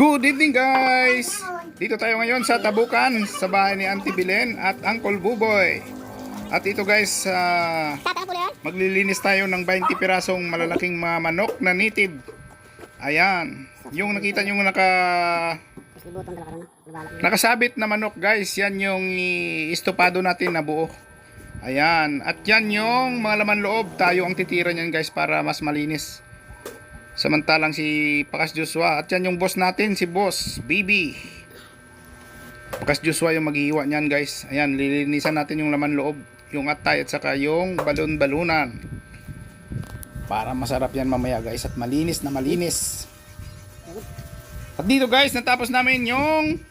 Good evening guys! Dito tayo ngayon sa Tabukan sa bahay ni Auntie Bilen at Uncle Buboy. At ito guys, yan? maglilinis tayo ng 20 pirasong malalaking mga manok na native. Ayan. Yung nakita nyo naka, nakasabit na manok guys, yan yung istopado natin na buo. Ayan. At yan yung mga laman loob. Tayo ang titira niyan guys para mas malinis. Samantalang si Pakas Joshua. At yan yung boss natin, si Boss BB. Pakas Joshua yung maghihiwa niyan guys. Ayan, lilinisan natin yung laman loob. Yung atay at saka yung balon-balunan. Para masarap yan mamaya guys. At malinis na malinis. At dito guys, natapos namin yung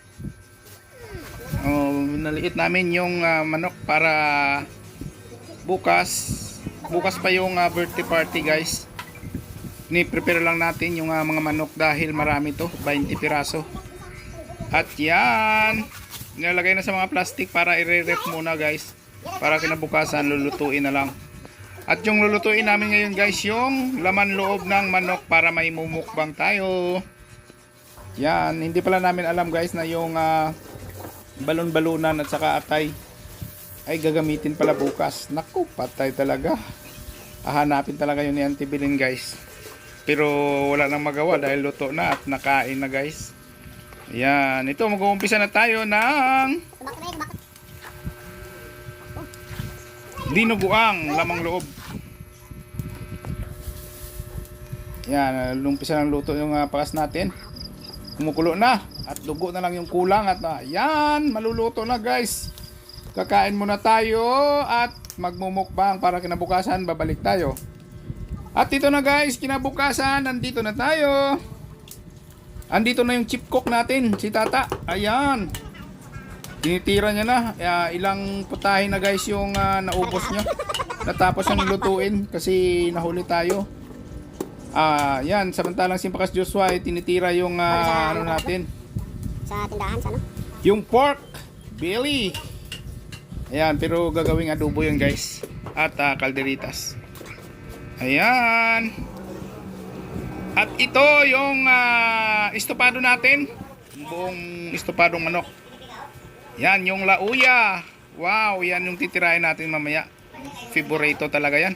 Oh, naliit namin yung ah, manok para bukas. Bukas pa yung ah, birthday party, guys. Ni-prepare lang natin yung ah, mga manok dahil marami to, 20 piraso. At yan, nilalagay na sa mga plastic para i-rep muna, guys. Para kinabukasan lulutuin na lang. At yung lulutuin namin ngayon, guys, yung laman loob ng manok para may mumukbang tayo. Yan, hindi pala namin alam, guys, na yung ah, balon-balunan at saka atay ay gagamitin pala bukas. Naku, patay talaga. Hahanapin talaga yun ni Auntie Bilin guys. Pero wala nang magawa dahil luto na at nakain na guys. Yan, ito mag-uumpisa na tayo ng dinuguang lamang loob. Yan, lumpisa ng luto yung uh, pakas natin. Kumukulo na at dugo na lang yung kulang at uh, yan, maluluto na guys. Kakain muna tayo at magmumukbang para kinabukasan babalik tayo. At ito na guys, kinabukasan nandito na tayo. Andito na yung chip cook natin, si Tata. Ayan. Tinitira niya na. Ah, ilang putahe na guys yung ah, naubos niya. Natapos yung lutuin kasi nahuli tayo. Ah, yan. Samantalang si Pakas Joshua ay tinitira yung ah, ano natin. Sa tindahan, sa ano? Yung pork belly. Ayan, pero gagawing adobo yan guys. At ah, kalderitas. Ayan. At ito yung ah, estopado natin. Buong estopadong manok. Yan, yung lauya. Wow, yan yung titirahin natin mamaya. Favorito talaga yan.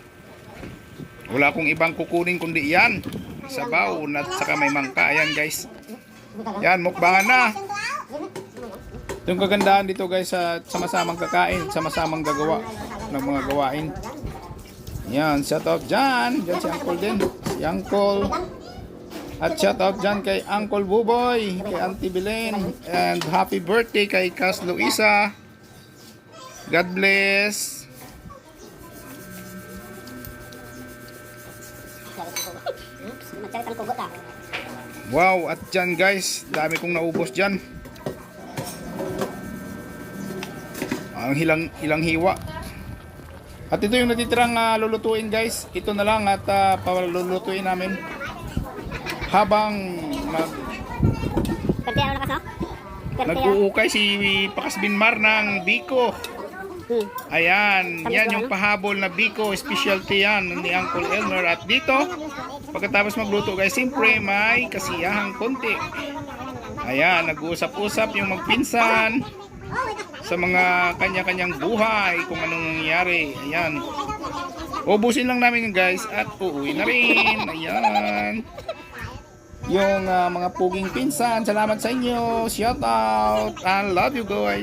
Wala akong ibang kukunin kundi yan. Sabaw at saka may mangka. Ayan guys. Yan, mukbangan na. Yung kagandahan dito guys sa sama-samang kakain, sama-samang gagawa ng mga gawain. Yan, shout out dyan. Dyan si Uncle din. Si Uncle. At shout out dyan kay Uncle Buboy, kay Auntie Belen. And happy birthday kay Cas Luisa. God bless. Wow, at dyan guys, dami kong naubos dyan. Ang hilang, hilang hiwa. At ito yung natitirang ah, lulutuin guys. Ito na lang at uh, palulutuin namin. Habang ano kas, no? Pwede nag-uukay si Pakas Binmar ng Biko. Hmm. Ayan, yan yung pahabol na Biko, specialty yan ni Uncle Elmer. At dito, pagkatapos magluto guys, siyempre may kasiyahang konti. Ayan, nag-uusap-usap yung magpinsan sa mga kanya-kanyang buhay, kung anong nangyayari. Ayan. Ubusin lang namin guys at uuwi na rin. Ayan. Yung ah, mga puging pinsan, salamat sa inyo. Shout out. I love you guys.